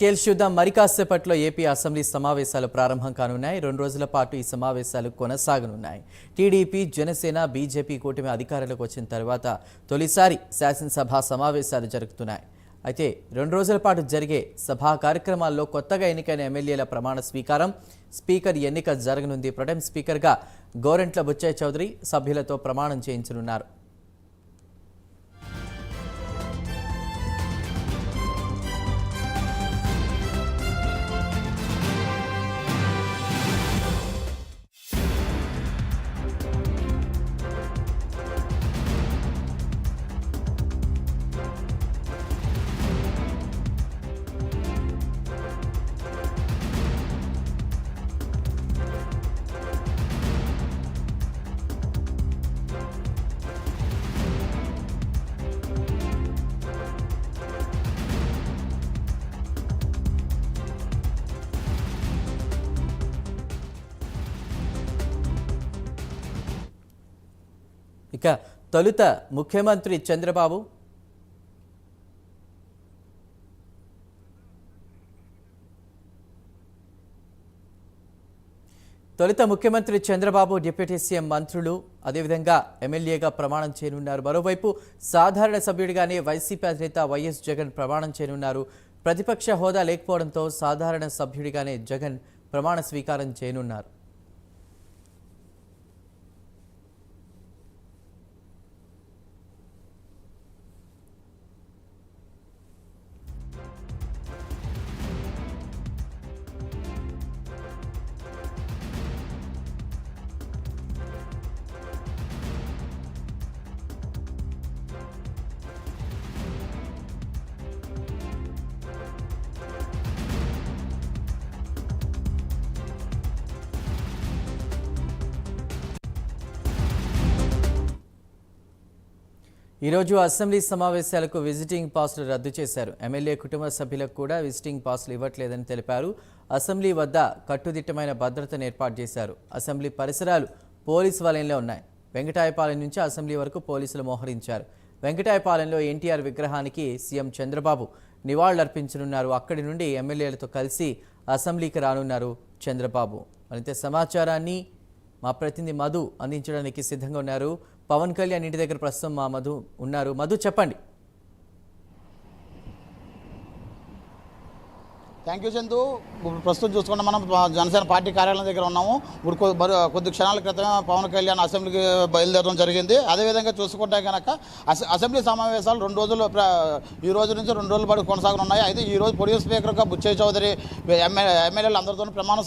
Details చూద్దాం మరి కాసేపట్లో ఏపీ అసెంబ్లీ సమావేశాలు ప్రారంభం కానున్నాయి. రెండు రోజుల పాటు ఈ సమావేశాలు కొనసాగనున్నాయి. టీడీపీ జనసేన బీజేపీ కూటమి అధికారంలోకి వచ్చిన తర్వాత తొలిసారి శాసనసభ సమావేశాలు జరుగుతున్నాయి. అయితే రెండు రోజుల పాటు జరిగే సభా కార్యక్రమాల్లో కొత్తగా ఎన్నికైన ఎమ్మెల్యేల ప్రమాణ స్వీకారం స్పీకర్ ఎన్నిక జరగనుంది. ప్రొటెం స్పీకర్గా గోరెంట్ల బుచ్చయ్య చౌదరి సభ్యులతో ప్రమాణం చేయించనున్నారు. తొలుత ముఖ్యమంత్రి చంద్రబాబు. తొలుత ముఖ్యమంత్రి చంద్రబాబు డిప్యూటీ సీఎం మంత్రులు అదేవిధంగా ఎమ్మెల్యేగా ప్రమాణం చేయనున్నారు. మరోవైపు సాధారణ సభ్యుడిగానే వైసీపీ అధినేత వైఎస్ జగన్ ప్రమాణం చేయనున్నారు. ప్రతిపక్ష హోదా లేకపోవడంతో సాధారణ సభ్యుడిగానే జగన్ ప్రమాణ స్వీకారం చేయనున్నారు. ఈరోజు అసెంబ్లీ సమావేశాలకు విజిటింగ్ పాసులు రద్దు చేశారు. ఎమ్మెల్యే కుటుంబ సభ్యులకు కూడా విజిటింగ్ పాసులు ఇవ్వట్లేదని తెలిపారు. అసెంబ్లీ వద్ద కట్టుదిట్టమైన భద్రతను ఏర్పాటు చేశారు. అసెంబ్లీ పరిసరాలు పోలీసు వలయంలో ఉన్నాయి. వెంకటాయపాలెం నుంచి అసెంబ్లీ వరకు పోలీసులు మోహరించారు. వెంకటాయపాలెంలో ఎన్టీఆర్ విగ్రహానికి సీఎం చంద్రబాబు నివాళులర్పించనున్నారు. అక్కడి నుండి ఎమ్మెల్యేలతో కలిసి అసెంబ్లీకి రానున్నారు చంద్రబాబు. మరింత సమాచారాన్ని మా ప్రతినిధి మధు అందించడానికి సిద్ధంగా ఉన్నారు. పవన్ కళ్యాణ్ ఇంటి దగ్గర ప్రస్తుతం మా మధు ఉన్నారు. మధు చెప్పండి. థ్యాంక్ యూ చందు ప్రస్తుతం చూసుకున్న మనం జనసేన పార్టీ కార్యాలయం దగ్గర ఉన్నాము. ఇప్పుడు కొద్ది క్షణాల క్రితమే పవన్ కళ్యాణ్ అసెంబ్లీకి బయలుదేరడం జరిగింది. అదేవిధంగా చూసుకుంటే కనుక అసె- అసెంబ్లీ సమావేశాలు రెండు రోజులు ఈ రోజు నుంచి రెండు రోజుల పాటు కొనసాగనున్నాయి. అయితే ఈ రోజు పొడియో స్పీకర్గా బుచ్చయ్య చౌదరి ఎమ్మెల్యేలు అందరితోనూ ప్రమాణ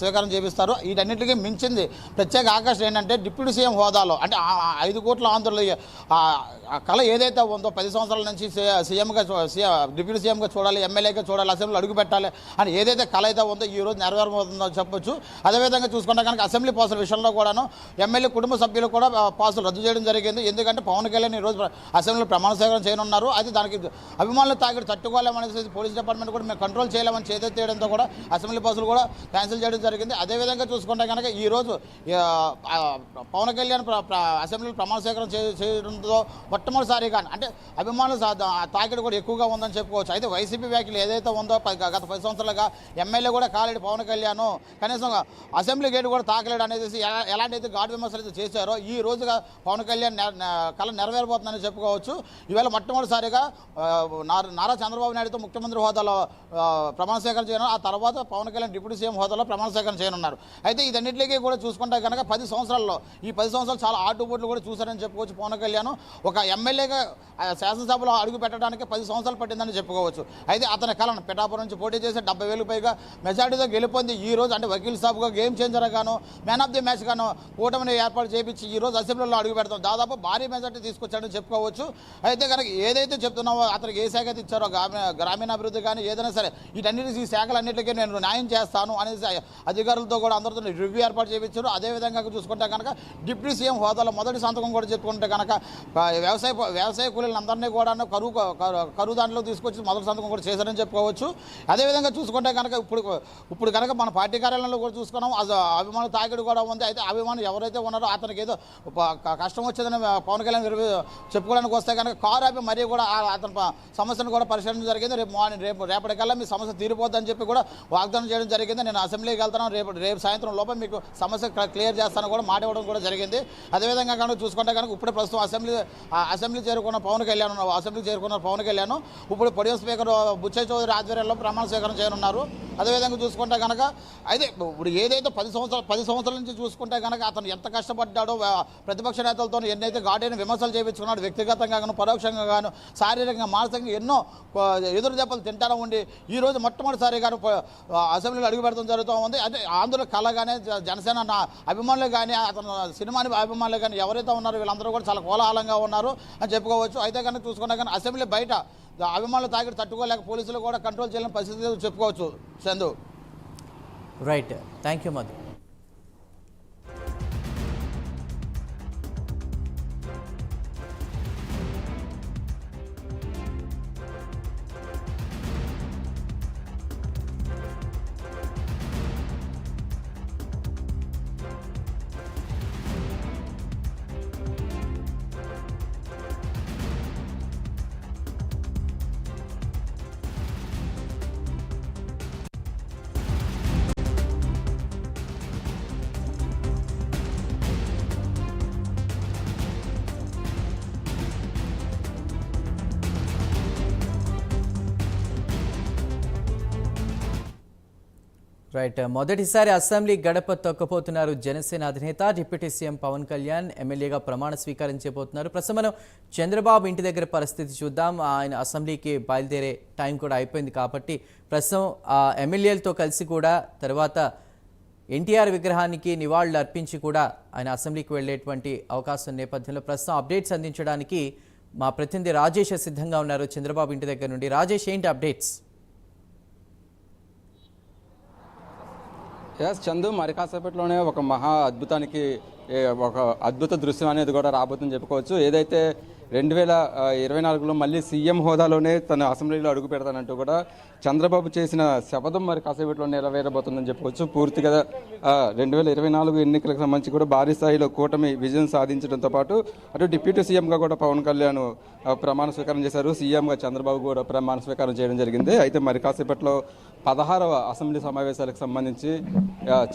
స్వీకారం చేపిస్తారు. వీటన్నిటికీ మించింది ప్రత్యేక ఆకర్షణ ఏంటంటే డిప్యూటీ సీఎం హోదాలో అంటే ఐదు కోట్ల ఆంధ్రులు ఆ కళ ఏదైతే ఉందో పది సంవత్సరాల నుంచి సీఎంగా డిప్యూటీ సీఎంగా చూడాలి ఎమ్మెల్యేగా చూడాలి అసెంబ్లీలో అడుగు పెట్టాలి అని ఏదైతే కళ అయితే ఉందో ఈ రోజు నెరవేరబోతుందో చెప్పొచ్చు. అదేవిధంగా చూసుకుంటే కనుక అసెంబ్లీ పాసుల విషయంలో కూడాను ఎమ్మెల్యే కుటుంబ సభ్యులు కూడా పాసులు రద్దు చేయడం జరిగింది. ఎందుకంటే పవన్ కళ్యాణ్ ఈ రోజు అసెంబ్లీలో ప్రమాణ స్వీకారం చేయనున్నారు. అది దానికి అభిమానులు తాకిడి తట్టుకోలేమనేసి పోలీస్ డిపార్ట్మెంట్ కూడా మేము కంట్రోల్ చేయలేమని చేతెత్తేయడంతో కూడా అసెంబ్లీ పాసులు కూడా క్యాన్సిల్ చేయడం జరిగింది. అదేవిధంగా చూసుకుంటే కనుక ఈ రోజు పవన్ కళ్యాణ్ అసెంబ్లీలో ప్రమాణ స్వీకారం చేయడంతో మొట్టమొదటిసారిగా అంటే అభిమానులు సా- తాకిడి కూడా ఎక్కువగా ఉందని చెప్పుకోవచ్చు. అయితే వైసీపీ వ్యాఖ్యలు ఏదైతే ఉందో గత పది సంవత్సరాలుగా ఎమ్మెల్యే కూడా కాలేడు పవన్ కళ్యాణ్. కనీసం అసెంబ్లీ గేట్ కూడా తాకలేడు అనేది ఎలాంటి అయితే ఘాటు విమర్శలు అయితే చేశారో ఈ రోజుగా పవన్ కళ్యాణ్ కళ నెరవేరబోతుందని చెప్పుకోవచ్చు. ఈవేళ మొట్టమొదటిసారిగా నారా నారా చంద్రబాబు నాయుడుతో ముఖ్యమంత్రి హోదాలో ప్రమాణ స్వీకారం చేయను. ఆ తర్వాత పవన్ కళ్యాణ్ డిప్యూటీ సీఎం హోదాలో ప్రమాణ స్వీకారం చేయనున్నారు. అయితే ఇదన్నింటికీ కూడా చూసుకుంటే కనుక పది సంవత్సరాల్లో ఈ పది సంవత్సరాలు చాలా ఆటుబోట్లు కూడా చూశారని చెప్పుకోవచ్చు పవన్ కళ్యాణ్. ఒక ఎమ్మెల్యేగా శాసనసభలో అడుగు పెట్టడానికి పది సంవత్సరాలు పట్టిందని చెప్పుకోవచ్చు. అయితే అతని కళను పిఠాపురం నుంచి పోటీ చేసి డెబ్బై వేలు పైగా మెజార్టీతో గెలుపొంది ఈ రోజు అంటే వకీల్ సాబ్గా గేమ్ చేంజర్ గాను మ్యాన్ ఆఫ్ ది మ్యాచ్ గాను కూటమిని ఏర్పాటు చేయించి ఈ రోజు అసెంబ్లీలో అడుగు పెడతాం. దాదాపు భారీ మెజార్టీ తీసుకొచ్చాడని చెప్పుకోవచ్చు. అయితే కనుక ఏదైతే చెప్తున్నావో అతనికి ఏ శాఖ అయితే ఇచ్చారో గ్రామీణాభివృద్ధి కానీ ఏదైనా సరే వీటన్నిటి ఈ శాఖలన్నిటికీ నేను న్యాయం చేస్తాను అనేసి అధికారులతో కూడా అందరితో రివ్యూ ఏర్పాటు చేయించారు. అదేవిధంగా చూసుకుంటే కనుక డిప్యూటీ సీఎం హోదాలో మొదటి సంతకం కూడా చెప్పుకుంటే కనుక వ్యవసాయ వ్యవసాయ కూలీలందరినీ కూడా కరువు కరువు దాంట్లో తీసుకొచ్చి మొదటి సంతకం కూడా చేశారని చెప్పుకోవచ్చు. అదేవిధంగా చూసుకుంటే కనుక ఇప్పుడు ఇప్పుడు కనుక మన పార్టీ కార్యాలయంలో కూడా చూసుకున్నాం అభిమాన అభిమానుల తాకిడి కూడా ఉంది. అయితే అభిమానులు ఎవరైతే ఉన్నారో అతనికి ఏదో కష్టం వచ్చేదని పవన్ కళ్యాణ్ చెప్పుకోవడానికి వస్తే కనుక కారు ఆపి మరీ కూడా అతని ప- సమస్యను కూడా పరిశీలన జరిగింది. రేపు మార్నింగ్ రేపు రేపటికల్లా మీ సమస్య తీరిపోద్దని చెప్పి కూడా వాగ్దానం చేయడం జరిగింది. నేను అసెంబ్లీకి వెళ్తాను. రేపు రేపు సాయంత్రం లోపల మీకు సమస్య క్లియర్ చేస్తాను కూడా మాట ఇవ్వడం కూడా జరిగింది. అదేవిధంగా కనుక చూసుకుంటే కనుక ఇప్పుడే ప్రస్తుతం అసెంబ్లీ అసెంబ్లీ చేరుకున్న పవన్ కళ్యాణ్ అసెంబ్లీ చేరుకున్న పవన్ కళ్యాణ్ ఇప్పుడు పొడియం స్పీకర్ బుచ్చయ్య చౌదరి ఆధ్వర్యంలో ప్రమాణ స్వీకారం చేయనున్నారు. అదేవిధంగా చూసుకుంటే కనుక అయితే ఇప్పుడు ఏదైతే పది సంవత్సరాలు పది సంవత్సరాల నుంచి చూసుకుంటే కనుక అతను ఎంత కష్టపడ్డాడో ప్రతిపక్ష నేతలతో ఎన్నైతే ఘాటైన విమర్శలు చేయించుకున్నాడు వ్యక్తిగతంగా గాను పరోక్షంగా గాను శారీరకంగా మానసికంగా ఎన్నో ఎదురు దెబ్బలు తింటారా ఉండి ఈ రోజు మొట్టమొదటిసారిగా అసెంబ్లీలో అడుగు పెడతాం జరుగుతూ ఉంది. అంటే ఆంధ్ర కళ కానీ జనసేన అభిమానులు కానీ అతను సినిమాని అభిమానులు కానీ ఎవరైతే ఉన్నారో వీళ్ళందరూ కూడా చాలా కోలాహలంగా ఉన్నారు అని చెప్పుకోవచ్చు. అయితే కనుక చూసుకున్నా కానీ అసెంబ్లీ బయట అభిమానులు తాగిడి తట్టుకోలేక పోలీసులు కూడా కంట్రోల్ చేయలేని పరిస్థితి చెప్పుకోవచ్చు Chandu. Right thank you Madhu right uh, మొదటిసారి అసెంబ్లీ గడప తొక్కపోతున్నారు జనసేన అధినేత. డిప్యూటీ సీఎం పవన్ కళ్యాణ్ ఎమ్మెల్యేగా ప్రమాణ స్వీకరించబోతున్నారు ప్రస్తుతం మనం చంద్రబాబు ఇంటి దగ్గర పరిస్థితి చూద్దాం. ఆయన అసెంబ్లీకి బయలుదేరే టైం కూడా అయిపోయింది కాబట్టి ప్రస్తుతం ఆ ఎమ్మెల్యేలతో కలిసి కూడా తర్వాత ఎన్టీఆర్ విగ్రహానికి నివాళులు అర్పించి కూడా ఆయన అసెంబ్లీకి వెళ్ళేటువంటి అవకాశం నేపథ్యంలో ప్రస్తుతం అప్డేట్స్ అందించడానికి మా ప్రతినిధి రాజేష్ సిద్ధంగా ఉన్నారు చంద్రబాబు ఇంటి దగ్గర నుండి. రాజేష్ ఏంటి అప్డేట్స్? ఎస్ చందు మరి కాసేపట్లోనే ఒక మహా అద్భుతానికి ఒక అద్భుత దృశ్యం అనేది కూడా రాబోతుందని చెప్పుకోవచ్చు. ఏదైతే రెండు వేల ఇరవై నాలుగులో మళ్ళీ సీఎం హోదాలోనే తన అసెంబ్లీలో అడుగు పెడతానంటూ కూడా చంద్రబాబు చేసిన శపథం మరి కాసేపట్లో నెరవేరబోతుందని చెప్పవచ్చు. పూర్తిగా రెండు వేల ఇరవై నాలుగు ఎన్నికలకు సంబంధించి కూడా భారీ స్థాయిలో కూటమి విజయం సాధించడంతో పాటు అటు డిప్యూటీ సీఎంగా కూడా పవన్ కళ్యాణ్ ప్రమాణ స్వీకారం చేశారు. సీఎంగా చంద్రబాబు కూడా ప్రమాణ స్వీకారం చేయడం జరిగింది. అయితే మరి కాసేపట్లో పదహారవ అసెంబ్లీ సమావేశాలకు సంబంధించి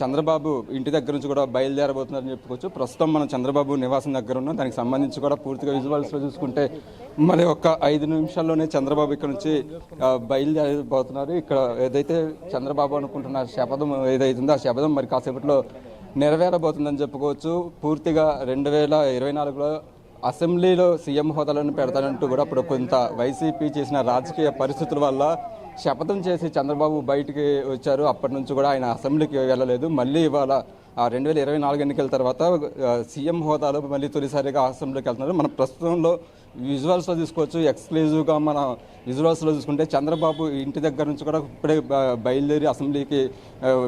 చంద్రబాబు ఇంటి దగ్గర నుంచి కూడా బయలుదేరబోతున్నారని చెప్పుకోవచ్చు. ప్రస్తుతం మనం చంద్రబాబు నివాసం దగ్గర ఉన్నాం. దానికి సంబంధించి కూడా పూర్తిగా విజువల్స్ చూసుకుంటే మరి ఒక ఐదు నిమిషాల్లోనే చంద్రబాబు ఇక్కడ నుంచి బయలుదేరబోతున్నారు. ఇక్కడ ఏదైతే చంద్రబాబు అనుకుంటున్న శపథం ఏదైతుందో ఆ శపథం మరి కాసేపట్లో నెరవేరబోతుందని చెప్పుకోవచ్చు. పూర్తిగా రెండు వేల ఇరవై నాలుగులో అసెంబ్లీలో సీఎం హోదాలను పెడతానంటూ కూడా ఇప్పుడు కొంత వైసీపీ చేసిన రాజకీయ పరిస్థితుల వల్ల శపథం చేసి చంద్రబాబు బయటికి వచ్చారు. అప్పటి నుంచి కూడా ఆయన అసెంబ్లీకి వెళ్ళలేదు. మళ్ళీ ఇవాళ రెండు వేల ఇరవై నాలుగు ఎన్నికల తర్వాత సీఎం హోదాలో మళ్ళీ తొలిసారిగా అసెంబ్లీకి వెళ్తున్నారు. మన ప్రస్తుతంలో విజువల్స్లో తీసుకోవచ్చు ఎక్స్క్లూజివ్గా మన విజువల్స్లో చూసుకుంటే చంద్రబాబు ఇంటి దగ్గర నుంచి కూడా ఇప్పుడే బయలుదేరి అసెంబ్లీకి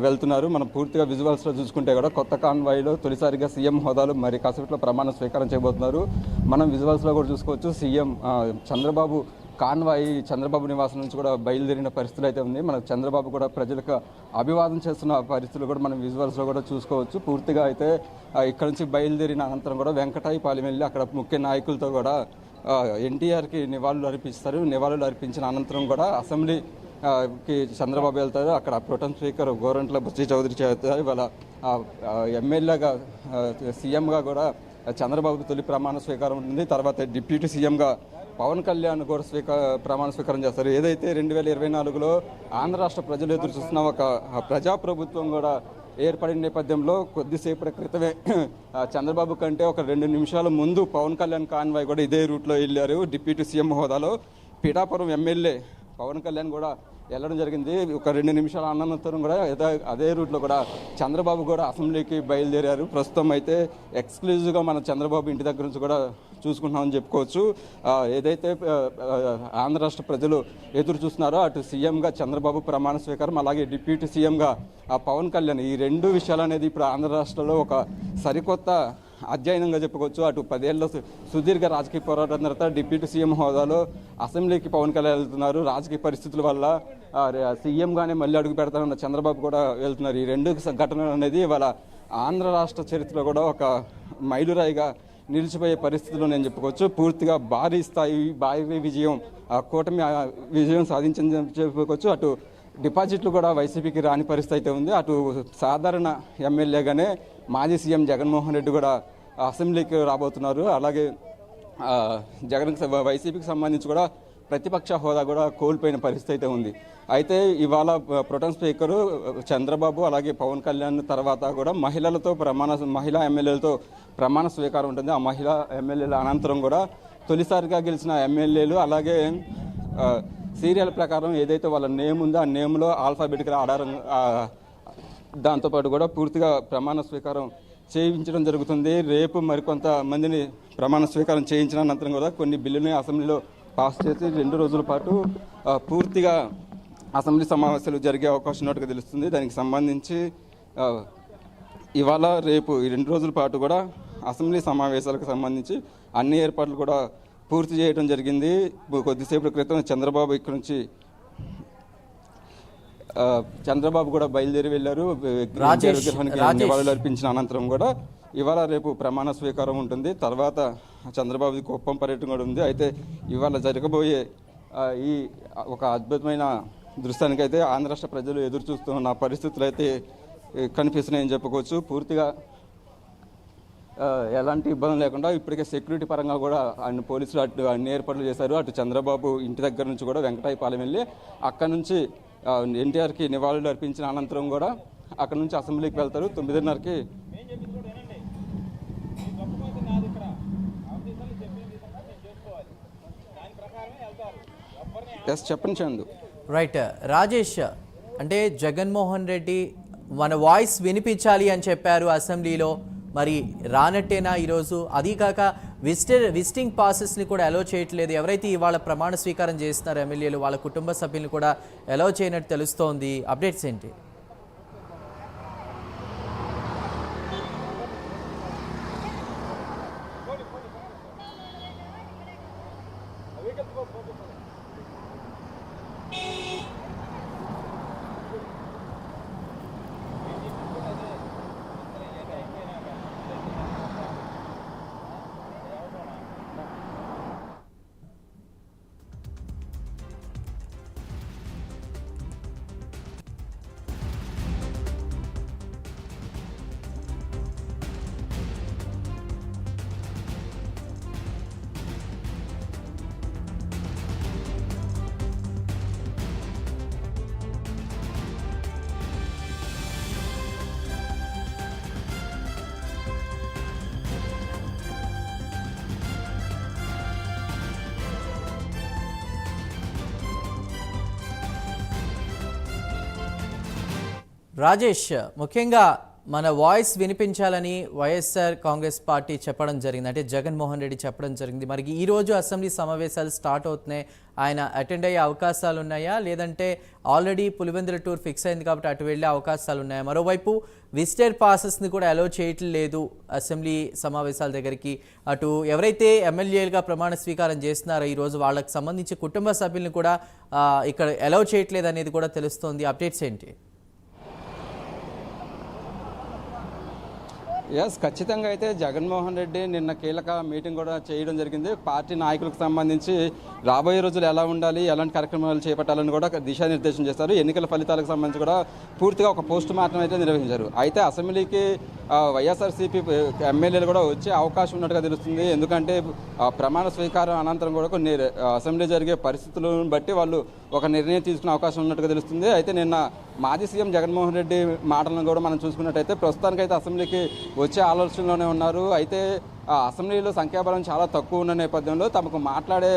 వెళ్తున్నారు. మనం పూర్తిగా విజువల్స్లో చూసుకుంటే కూడా కొత్త కాన్వాయ్లో తొలిసారిగా సీఎం హోదాలు మరి కాసేపట్లో ప్రమాణ స్వీకారం చేయబోతున్నారు. మనం విజువల్స్లో కూడా చూసుకోవచ్చు సీఎం చంద్రబాబు కాన్వాయి చంద్రబాబు నివాసం నుంచి కూడా బయలుదేరిన పరిస్థితులు అయితే ఉంది. మనకు చంద్రబాబు కూడా ప్రజలకు అభివాదం చేస్తున్న పరిస్థితులు కూడా మనం విజువల్స్లో కూడా చూసుకోవచ్చు. పూర్తిగా అయితే ఇక్కడ నుంచి బయలుదేరిన అనంతరం కూడా వెంకటాయపాలెం వెళ్ళి అక్కడ ముఖ్య నాయకులతో కూడా ఎన్టీఆర్కి నివాళులు అర్పిస్తారు. నివాళులు అర్పించిన అనంతరం కూడా అసెంబ్లీ కి చంద్రబాబు వెళ్తారు. అక్కడ ప్రొటెం స్పీకర్ గోరంట్ల బుజ్జి చౌదరి చేస్తారు ఇవాళ ఎమ్మెల్యేగా సీఎంగా కూడా చంద్రబాబు తొలి ప్రమాణ స్వీకారం ఉంది. తర్వాత డిప్యూటీ సీఎంగా పవన్ కళ్యాణ్ కూడా స్వీకార ప్రమాణ స్వీకారం చేస్తారు. ఏదైతే రెండు వేల ఇరవై నాలుగులో ఆంధ్ర రాష్ట్ర ప్రజలు ఎదురు చూస్తున్న ఒక ప్రజాప్రభుత్వం కూడా ఏర్పడిన నేపథ్యంలో కొద్దిసేపటి క్రితమే చంద్రబాబు కంటే ఒక రెండు నిమిషాల ముందు పవన్ కళ్యాణ్ కాన్వాయ్ కూడా ఇదే రూట్లో వెళ్ళారు. డిప్యూటీ సీఎం హోదాలో పిఠాపురం ఎమ్మెల్యే పవన్ కళ్యాణ్ కూడా వెళ్ళడం జరిగింది. ఒక రెండు నిమిషాల అనంతరం కూడా అదే- అదే రూట్లో కూడా చంద్రబాబు కూడా అసెంబ్లీకి బయలుదేరారు. ప్రస్తుతం అయితే ఎక్స్క్లూజివ్గా మన చంద్రబాబు ఇంటి దగ్గర నుంచి కూడా చూసుకుంటున్నామని చెప్పుకోవచ్చు. ఏదైతే ఆంధ్ర రాష్ట్ర ప్రజలు ఎదురు చూస్తున్నారో అటు సీఎంగా చంద్రబాబు ప్రమాణ స్వీకారం అలాగే డిప్యూటీ సీఎంగా ఆ పవన్ కళ్యాణ్ ఈ రెండు విషయాలు అనేది ఇప్పుడు ఆంధ్ర రాష్ట్రంలో ఒక సరికొత్త అధ్యయనంగా చెప్పుకోవచ్చు. అటు పదేళ్ళ సుదీర్ఘ రాజకీయ పోరాటం తర్వాత డిప్యూటీ సీఎం హోదాలో అసెంబ్లీకి పవన్ కళ్యాణ్ వెళ్తున్నారు. రాజకీయ పరిస్థితుల వల్ల సీఎంగానే మళ్ళీ అడుగు పెడతానన్న చంద్రబాబు కూడా వెళ్తున్నారు. ఈ రెండు ఘటనలు అనేది ఇవాళ ఆంధ్ర రాష్ట్ర చరిత్రలో కూడా ఒక మైలురాయిగా నిలిచిపోయే పరిస్థితులు నేను చెప్పుకోవచ్చు. పూర్తిగా భారీ స్థాయి భారీ విజయం ఆ కూటమి ఆ విజయం సాధించని చెప్పుకోవచ్చు. అటు డిపాజిట్లు కూడా వైసీపీకి రాని పరిస్థితి అయితే ఉంది. అటు సాధారణ ఎమ్మెల్యేగానే మాజీ సీఎం జగన్మోహన్ రెడ్డి కూడా అసెంబ్లీకి రాబోతున్నారు. అలాగే జగన్ వైసీపీకి సంబంధించి కూడా ప్రతిపక్ష హోదా కూడా కోల్పోయిన పరిస్థితి అయితే ఉంది. అయితే ఇవాళ ప్రొటన్ స్పీకరు చంద్రబాబు అలాగే పవన్ కళ్యాణ్ తర్వాత కూడా మహిళలతో ప్రమాణ మహిళా ఎమ్మెల్యేలతో ప్రమాణ స్వీకారం ఉంటుంది. ఆ మహిళా ఎమ్మెల్యేల అనంతరం కూడా తొలిసారిగా గెలిచిన ఎమ్మెల్యేలు అలాగే సీరియల్ ప్రకారం ఏదైతే వాళ్ళ నేమ్ ఉందో ఆ నేమ్లో ఆల్ఫాబెటికల్ ఆధారం దాంతోపాటు కూడా పూర్తిగా ప్రమాణ స్వీకారం చేయించడం జరుగుతుంది. రేపు మరికొంత మందిని ప్రమాణ స్వీకారం చేయించిన అనంతరం కూడా కొన్ని బిల్లుని అసెంబ్లీలో పాస్ చేసి రెండు రోజుల పాటు పూర్తిగా అసెంబ్లీ సమావేశాలు జరిగే అవకాశం ఉన్నట్టుగా తెలుస్తుంది. దానికి సంబంధించి ఇవాళ రేపు ఈ రెండు రోజుల పాటు కూడా అసెంబ్లీ సమావేశాలకు సంబంధించి అన్ని ఏర్పాట్లు కూడా పూర్తి చేయడం జరిగింది. కొద్దిసేపటి క్రితం చంద్రబాబు ఇక్కడ నుంచి చంద్రబాబు కూడా బయలుదేరి వెళ్ళారు. నివాళులు అర్పించిన అనంతరం కూడా ఇవాళ రేపు ప్రమాణ స్వీకారం ఉంటుంది. తర్వాత చంద్రబాబుది కుప్పం పర్యటన కూడా ఉంది. అయితే ఇవాళ జరగబోయే ఈ ఒక అద్భుతమైన దృశ్యానికి అయితే ఆంధ్ర రాష్ట్ర ప్రజలు ఎదురు చూస్తున్న పరిస్థితులు అయితే కనిపిస్తున్నాయని చెప్పుకోవచ్చు. పూర్తిగా ఎలాంటి ఇబ్బంది లేకుండా ఇప్పటికే సెక్యూరిటీ పరంగా కూడా ఆయన పోలీసులు అటు అన్ని ఏర్పాట్లు చేశారు. అటు చంద్రబాబు ఇంటి దగ్గర నుంచి కూడా వెంకటాయపాలెం వెళ్ళి అక్కడ నుంచి ఎన్టీఆర్కి నివాళులు అర్పించిన అనంతరం కూడా అక్కడ నుంచి అసెంబ్లీకి వెళ్తారు. తొమ్మిదిన్నరకి ఎస్ చెప్పండి చందు. రైట్ రాజేష్ అంటే జగన్మోహన్ రెడ్డి మన వాయిస్ వినిపించాలి అని చెప్పారు అసెంబ్లీలో. మరి రానట్టేనా ఈరోజు? అదీ కాక విజిటర్ విజిటింగ్ పాసెస్ని కూడా అలో చేయట్లేదు. ఎవరైతే ఇవాళ ప్రమాణ స్వీకారం చేస్తున్నారో ఎమ్మెల్యేలు వాళ్ళ కుటుంబ సభ్యులను కూడా అలో చేయనట్టు తెలుస్తోంది. అప్డేట్స్ ఏంటి? రాజేష్ ముఖ్యంగా మన వాయిస్ వినిపించాలని వైఎస్ఆర్ కాంగ్రెస్ పార్టీ చెప్పడం జరిగింది. అంటే జగన్మోహన్ రెడ్డి చెప్పడం జరిగింది. మరి ఈరోజు అసెంబ్లీ సమావేశాలు స్టార్ట్ అవుతున్నాయి. ఆయన అటెండ్ అయ్యే అవకాశాలు ఉన్నాయా? లేదంటే ఆల్రెడీ పులివెందుల టూర్ ఫిక్స్ అయింది కాబట్టి అటు వెళ్ళే అవకాశాలు ఉన్నాయా? మరోవైపు విజిటర్ పాసెస్ని కూడా అలో చేయట్లేదు అసెంబ్లీ సమావేశాల దగ్గరికి. అటు ఎవరైతే ఎమ్మెల్యేలుగా ప్రమాణ స్వీకారం చేస్తున్నారో ఈరోజు వాళ్ళకి సంబంధించి కుటుంబ సభ్యులను కూడా ఇక్కడ అలో చేయట్లేదు అనేది కూడా తెలుస్తోంది. అప్డేట్స్ ఏంటి? ఎస్ ఖచ్చితంగా అయితే జగన్మోహన్ రెడ్డి నిన్న కీలక మీటింగ్ కూడా చేయడం జరిగింది. పార్టీ నాయకులకు సంబంధించి రాబోయే రోజులు ఎలా ఉండాలి ఎలాంటి కార్యక్రమాలు చేపట్టాలని కూడా దిశానిర్దేశం చేశారు ఎన్నికల ఫలితాలకు సంబంధించి కూడా పూర్తిగా ఒక పోస్ట్ మార్టం అయితే నిర్వహించారు. అయితే అసెంబ్లీకి వైఎస్ఆర్సీపీ ఎమ్మెల్యేలు కూడా వచ్చే అవకాశం ఉన్నట్టుగా తెలుస్తుంది. ఎందుకంటే ప్రమాణ స్వీకారం అనంతరం కూడా కొన్ని అసెంబ్లీ జరిగే పరిస్థితులను బట్టి వాళ్ళు ఒక నిర్ణయం తీసుకునే అవకాశం ఉన్నట్టుగా తెలుస్తుంది. అయితే నిన్న మాజీ సీఎం జగన్మోహన్ రెడ్డి మాటలను కూడా మనం చూసుకున్నట్టయితే ప్రస్తుతానికైతే అసెంబ్లీకి వచ్చే ఆలోచనలోనే ఉన్నారు. అయితే ఆ అసెంబ్లీలో సంఖ్యాబలం చాలా తక్కువ ఉన్న నేపథ్యంలో తమకు మాట్లాడే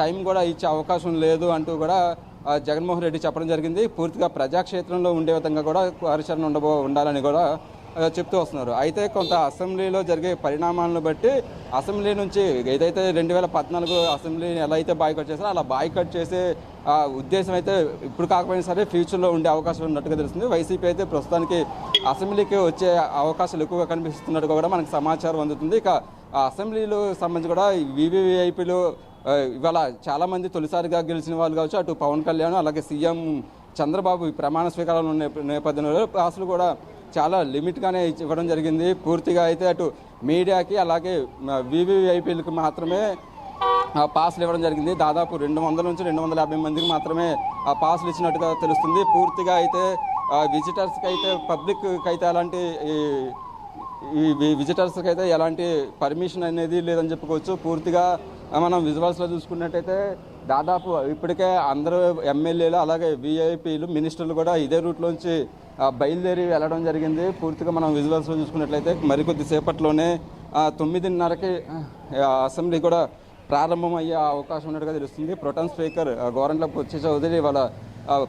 టైం కూడా ఇచ్చే అవకాశం లేదు అంటూ కూడా జగన్మోహన్ రెడ్డి చెప్పడం జరిగింది. పూర్తిగా ప్రజాక్షేత్రంలో ఉండే విధంగా కూడా కార్యాచరణ ఉండబో ఉండాలని కూడా చెప్తూ వస్తున్నారు. అయితే కొంత అసెంబ్లీలో జరిగే పరిణామాలను బట్టి అసెంబ్లీ నుంచి ఏదైతే రెండు వేల పద్నాలుగు అసెంబ్లీని ఎలా అయితే బాయ్కట్ చేశారో అలా బాయ్కట్ చేసే ఆ ఉద్దేశం అయితే ఇప్పుడు కాకపోయినా సరే ఫ్యూచర్లో ఉండే అవకాశం ఉన్నట్టుగా తెలుస్తుంది. వైసీపీ అయితే ప్రస్తుతానికి అసెంబ్లీకి వచ్చే అవకాశాలు ఎక్కువగా కనిపిస్తున్నట్టుగా కూడా మనకు సమాచారం అందుతుంది. ఇక అసెంబ్లీలు అసెంబ్లీలో సంబంధించి కూడా వివిఐపీలు ఇవాళ చాలామంది తొలిసారిగా గెలిచిన వాళ్ళు కావచ్చు అటు పవన్ కళ్యాణ్ అలాగే సీఎం చంద్రబాబు ప్రమాణ స్వీకారంలో నేపథ్యంలో అసలు కూడా చాలా లిమిట్గానే ఇవ్వడం జరిగింది. పూర్తిగా అయితే అటు మీడియాకి అలాగే వివిఐపీలకు మాత్రమే ఆ పాస్లు ఇవ్వడం జరిగింది. దాదాపు రెండు వందల నుంచి రెండు వందల యాభై మందికి మాత్రమే ఆ పాస్లు ఇచ్చినట్టుగా తెలుస్తుంది. పూర్తిగా అయితే విజిటర్స్కి అయితే పబ్లిక్కి అయితే అలాంటి ఈ- విజిటర్స్కి అయితే ఎలాంటి పర్మిషన్ అనేది లేదని చెప్పుకోవచ్చు. పూర్తిగా మనం విజువల్స్లో చూసుకున్నట్టయితే దాదాపు ఇప్పటికే అందరూ ఎమ్మెల్యేలు అలాగే వీఐపీలు మినిస్టర్లు కూడా ఇదే రూట్లోంచి బయలుదేరి వెళ్ళడం జరిగింది. పూర్తిగా మనం విజువల్స్లో చూసుకున్నట్లయితే మరికొద్ది సేపట్లోనే తొమ్మిదిన్నరకి అసెంబ్లీ కూడా ప్రారంభమయ్యే అవకాశం ఉన్నట్టుగా తెలుస్తుంది. ప్రొటన్ స్పీకర్ ఆ, వచ్చే చౌదరి వాళ్ళ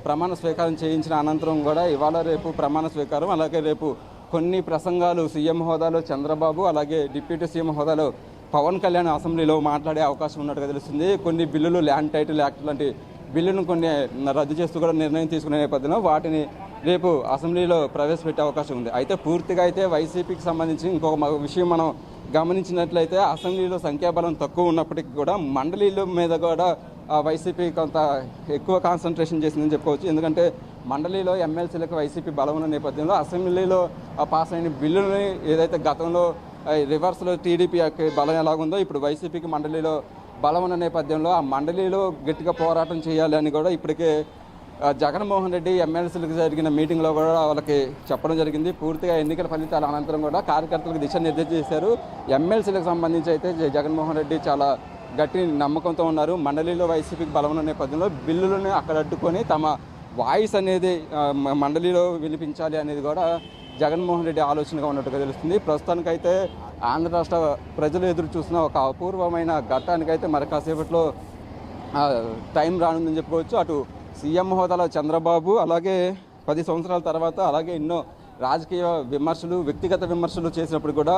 ప్రమాణ స్వీకారం చేయించిన అనంతరం కూడా ఇవాళ రేపు ప్రమాణ స్వీకారం అలాగే రేపు కొన్ని ప్రసంగాలు సీఎం హోదాలో చంద్రబాబు అలాగే డిప్యూటీ సీఎం హోదాలో పవన్ కళ్యాణ్ అసెంబ్లీలో మాట్లాడే అవకాశం ఉన్నట్టుగా తెలుస్తుంది. కొన్ని బిల్లులు ల్యాండ్ టైటిల్ యాక్ట్ లాంటి బిల్లును కొన్ని రద్దు చేస్తూ కూడా నిర్ణయం తీసుకునే నేపథ్యంలో వాటిని రేపు అసెంబ్లీలో ప్రవేశపెట్టే అవకాశం ఉంది. అయితే పూర్తిగా అయితే వైసీపీకి సంబంధించి ఇంకొక విషయం మనం గమనించినట్లయితే అసెంబ్లీలో సంఖ్యాబలం తక్కువ ఉన్నప్పటికీ కూడా మండలీల మీద కూడా వైసీపీ కొంత ఎక్కువ కాన్సన్ట్రేషన్ చేసిందని చెప్పుకోవచ్చు. ఎందుకంటే మండలిలో ఎమ్మెల్సీలకు వైసీపీ బలం ఉన్న నేపథ్యంలో అసెంబ్లీలో పాస్ అయిన బిల్లుని ఏదైతే గతంలో రివర్స్లో టీడీపీ యొక్క బలం ఎలాగుందో ఇప్పుడు వైసీపీకి మండలిలో బలం ఉన్న నేపథ్యంలో ఆ మండలిలో గట్టిగా పోరాటం చేయాలి అని కూడా ఇప్పటికే జగన్మోహన్ రెడ్డి ఎమ్మెల్సీలకు జరిగిన మీటింగ్లో కూడా వాళ్ళకి చెప్పడం జరిగింది. పూర్తిగా ఎన్నికల ఫలితాల అనంతరం కూడా కార్యకర్తలకు దిశానిర్దేశం చేశారు. ఎమ్మెల్సీలకు సంబంధించి అయితే జగన్మోహన్ రెడ్డి చాలా గట్టి నమ్మకంతో ఉన్నారు. మండలిలో వైసీపీకి బలం ఉన్న నేపథ్యంలో బిల్లులను అక్కడ అడ్డుకొని తమ వాయిస్ అనేది మండలిలో వినిపించాలి అనేది కూడా జగన్మోహన్ రెడ్డి ఆలోచనగా ఉన్నట్టుగా తెలుస్తుంది. ప్రస్తుతానికైతే ఆంధ్ర రాష్ట్ర ప్రజలు ఎదురు చూస్తున్న ఒక అపూర్వమైన ఘట్టానికైతే మరి కాసేపట్లో టైం రానుందని చెప్పుకోవచ్చు. అటు సీఎం హోదాలో చంద్రబాబు అలాగే పది సంవత్సరాల తర్వాత అలాగే ఎన్నో రాజకీయ విమర్శలు వ్యక్తిగత విమర్శలు చేసినప్పుడు కూడా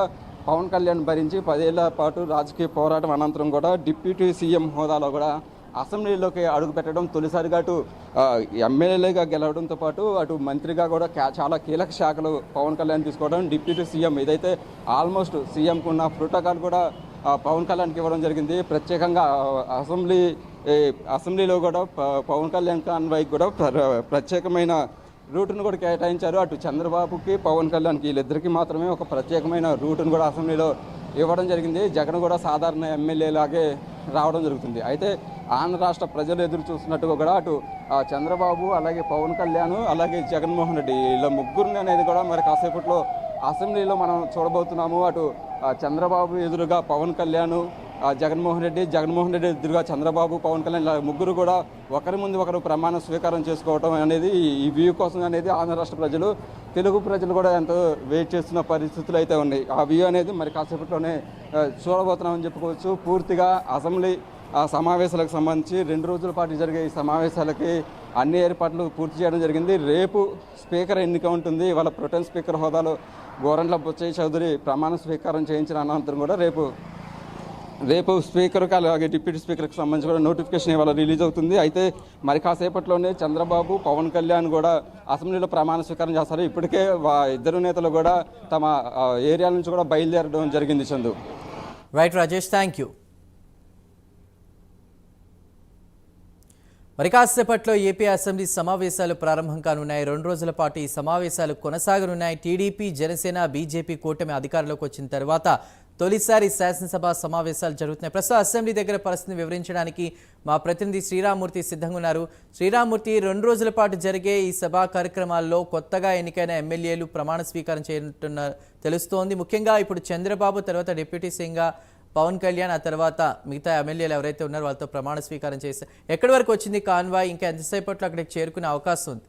పవన్ కళ్యాణ్ భరించి పదేళ్ళ పాటు రాజకీయ పోరాటం అనంతరం కూడా డిప్యూటీ సీఎం హోదాలో కూడా అసెంబ్లీలోకి అడుగు పెట్టడం తొలిసారిగా అటు ఎమ్మెల్యేగా గెలవడంతో పాటు అటు మంత్రిగా కూడా క్యా- చాలా కీలక శాఖలు పవన్ కళ్యాణ్ తీసుకోవడం డిప్యూటీ సీఎం ఇదైతే ఆల్మోస్ట్ సీఎంకు ఉన్న ప్రోటోకాల్ కూడా పవన్ కళ్యాణ్కి ఇవ్వడం జరిగింది. ప్రత్యేకంగా అసెంబ్లీ అసెంబ్లీలో కూడా పవన్ కళ్యాణ్ కాన్వాయ్కి కూడా ప్ర- ప్రత్యేకమైన రూటును కూడా కేటాయించారు. అటు చంద్రబాబుకి పవన్ కళ్యాణ్కి వీళ్ళిద్దరికీ మాత్రమే ఒక ప్రత్యేకమైన రూటును కూడా అసెంబ్లీలో ఇవ్వడం జరిగింది. జగన్ కూడా సాధారణ ఎమ్మెల్యే లాగే రావడం జరుగుతుంది. అయితే ఆంధ్ర రాష్ట్ర ప్రజలు ఎదురు చూస్తున్నట్టుగా కూడా అటు చంద్రబాబు అలాగే పవన్ కళ్యాణ్ అలాగే జగన్మోహన్ రెడ్డి ఇలా ముగ్గురిని అనేది కూడా మరి కాసేపట్లో అసెంబ్లీలో మనం చూడబోతున్నాము. అటు చంద్రబాబు ఎదురుగా పవన్ కళ్యాణ్ జగన్మోహన్ రెడ్డి జగన్మోహన్ రెడ్డి ఎదురుగా చంద్రబాబు పవన్ కళ్యాణ్ ఇలా ముగ్గురు కూడా ఒకరి ముందు ఒకరు ప్రమాణ స్వీకారం చేసుకోవడం అనేది ఈ- వ్యూ కోసం అనేది ఆంధ్ర రాష్ట్ర ప్రజలు తెలుగు ప్రజలు కూడా ఎంతో వెయిట్ చేస్తున్న పరిస్థితులు అయితే ఉన్నాయి. ఆ వ్యూ అనేది మరి కాసేపట్లోనే చూడబోతున్నామని చెప్పుకోవచ్చు. పూర్తిగా అసెంబ్లీ ఆ సమావేశాలకు సంబంధించి రెండు రోజుల పాటు జరిగే ఈ సమావేశాలకి అన్ని ఏర్పాట్లు పూర్తి చేయడం జరిగింది. రేపు స్పీకర్ ఎన్నిక ఉంటుంది. వాళ్ళ ప్రొటెన్ స్పీకర్ హోదాలో గోరంట్ల బుచ్చయ్య చౌదరి ప్రమాణ స్వీకారం చేయించిన అనంతరం కూడా రేపు రేపు స్పీకర్కి అలాగే డిప్యూటీ స్పీకర్కి సంబంధించి కూడా నోటిఫికేషన్ ఇవాళ రిలీజ్ అవుతుంది. అయితే మరి కాసేపట్లోనే చంద్రబాబు పవన్ కళ్యాణ్ కూడా అసెంబ్లీలో ప్రమాణ స్వీకారం చేస్తారు. ఇప్పటికే వా ఇద్దరు నేతలు కూడా తమ ఏరియా నుంచి కూడా బయలుదేరడం జరిగింది Chandu. Right Rajesh thank you. మరి కాసేపట్లో ఏపీ అసెంబ్లీ సమావేశాలు ప్రారంభం కానున్నాయి. రెండు రోజుల పాటు ఈ సమావేశాలు కొనసాగనున్నాయి. టీడీపీ జనసేన బీజేపీ కూటమి అధికారంలోకి వచ్చిన తర్వాత తొలిసారి శాసనసభ సమావేశాలు జరుగుతున్నాయి. ప్రస్తుతం అసెంబ్లీ దగ్గర పరిస్థితిని వివరించడానికి మా ప్రతినిధి శ్రీరామూర్తి సిద్ధంగా ఉన్నారు. శ్రీరామూర్తి రెండు రోజుల పాటు జరిగే ఈ సభా కార్యక్రమాల్లో కొత్తగా ఎన్నికైన ఎమ్మెల్యేలు ప్రమాణ స్వీకారం చేయనున్న తెలుస్తోంది. ముఖ్యంగా ఇప్పుడు చంద్రబాబు తర్వాత డిప్యూటీ సింగ్గా పవన్ కళ్యాణ్ ఆ తర్వాత మిగతా ఎమ్మెల్యేలు ఎవరైతే ఉన్నారో వాళ్ళతో ప్రమాణ స్వీకారం చేశారు ఎక్కడి వరకు వచ్చింది? కాన్వాయ్ ఇంకా ఎంతసేపట్లో అక్కడికి చేరుకునే అవకాశం ఉంది?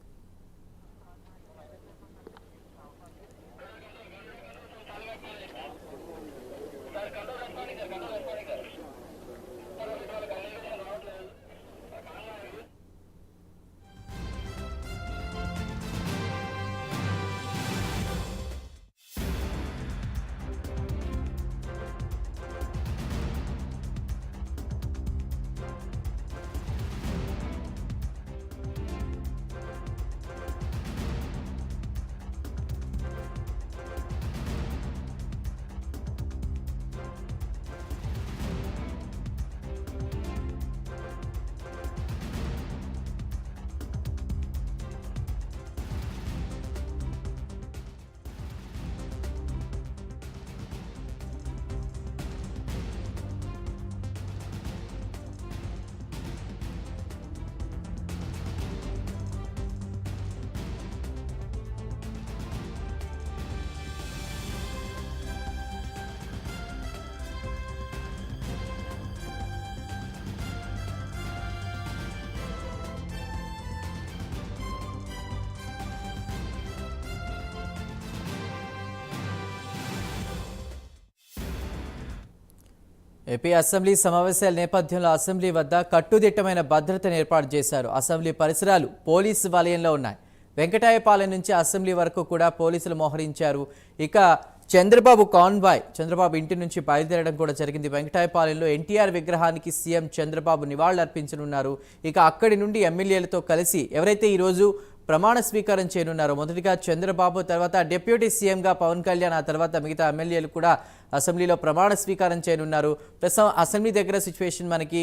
ఏపీ అసెంబ్లీ సమావేశాల నేపథ్యంలో అసెంబ్లీ వద్ద కట్టుదిట్టమైన భద్రతను ఏర్పాటు చేశారు. అసెంబ్లీ పరిసరాలు పోలీసు వలయంలో ఉన్నాయి. వెంకటాయపాలెం నుంచి అసెంబ్లీ వరకు కూడా పోలీసులు మోహరించారు. ఇక చంద్రబాబు కాన్వాయ్ చంద్రబాబు ఇంటి నుంచి బయలుదేరడం కూడా జరిగింది. వెంకటాయపాలెంలో ఎన్టీఆర్ విగ్రహానికి సీఎం చంద్రబాబు నివాళులర్పించనున్నారు. ఇక అక్కడి నుండి ఎమ్మెల్యేలతో కలిసి ఎవరైతే ఈరోజు ప్రమాణ స్వీకారం చేయనున్నారు. మొదటిగా చంద్రబాబు తర్వాత డిప్యూటీ సీఎంగా పవన్ కళ్యాణ్ ఆ తర్వాత మిగతా ఎమ్మెల్యేలు కూడా అసెంబ్లీలో ప్రమాణ స్వీకారం చేయనున్నారు. ప్రస్తుతం అసెంబ్లీ దగ్గర సిచ్యువేషన్ మనకి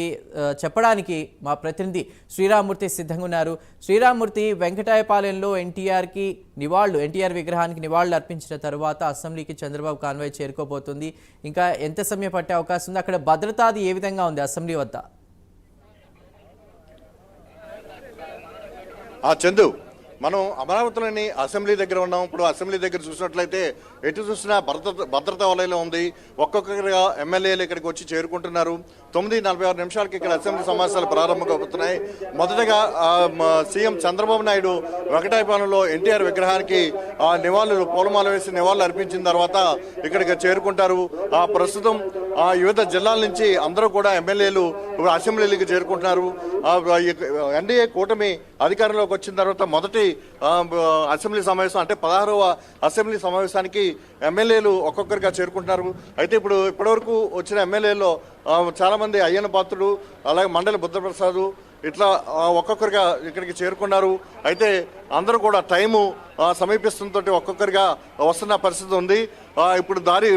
చెప్పడానికి మా ప్రతినిధి శ్రీరామ్మూర్తి సిద్ధంగా ఉన్నారు. శ్రీరామ్మూర్తి వెంకటాయపాలెంలో ఎన్టీఆర్కి నివాళులు ఎన్టీఆర్ విగ్రహానికి నివాళులు అర్పించిన తర్వాత అసెంబ్లీకి చంద్రబాబు కాన్వాయ్ చేరుకోబోతుంది. ఇంకా ఎంత సమయం పట్టే అవకాశం ఉంది? అక్కడ భద్రతాది ఏ విధంగా ఉంది అసెంబ్లీ వద్ద? ఆ చందు మనం అమరావతిలోని అసెంబ్లీ దగ్గర ఉన్నాం. ఇప్పుడు అసెంబ్లీ దగ్గర చూసినట్లయితే ఎటు చూసినా భద్రత భద్రతా వలయంలో ఉంది. ఒక్కొక్కరిగా ఎమ్మెల్యేలు ఇక్కడికి వచ్చి చేరుకుంటున్నారు. తొమ్మిది నలభై ఆరు నిమిషాలకి ఇక్కడ అసెంబ్లీ సమావేశాలు ప్రారంభమవుతున్నాయి. మొదటగా సీఎం చంద్రబాబు నాయుడు వెంకటాయపాలెంలో ఎన్టీఆర్ విగ్రహానికి ఆ నివాళులు పూలమాల వేసి నివాళులు అర్పించిన తర్వాత ఇక్కడికి చేరుకుంటారు. ఆ ప్రస్తుతం ఆ వివిధ జిల్లాల నుంచి అందరూ కూడా ఎమ్మెల్యేలు ఇప్పుడు అసెంబ్లీలకు చేరుకుంటున్నారు. ఎన్డీఏ కూటమి అధికారంలోకి వచ్చిన తర్వాత మొదటి అసెంబ్లీ సమావేశం అంటే పదహారవ అసెంబ్లీ సమావేశానికి ఎమ్మెల్యేలు ఒక్కొక్కరిగా చేరుకుంటున్నారు. అయితే ఇప్పుడు ఇప్పటివరకు వచ్చిన ఎమ్మెల్యేలో చాలామంది చాలా మంది పాత్రుడు అలాగే మండలి బుద్ధప్రసాదు ఇట్లా ఒక్కొక్కరిగా ఇక్కడికి చేరుకున్నారు. అయితే అందరూ కూడా టైము సమీపిస్తున్న తోటి ఒక్కొక్కరిగా వస్తున్న పరిస్థితి ఉంది. ఇప్పుడు దారి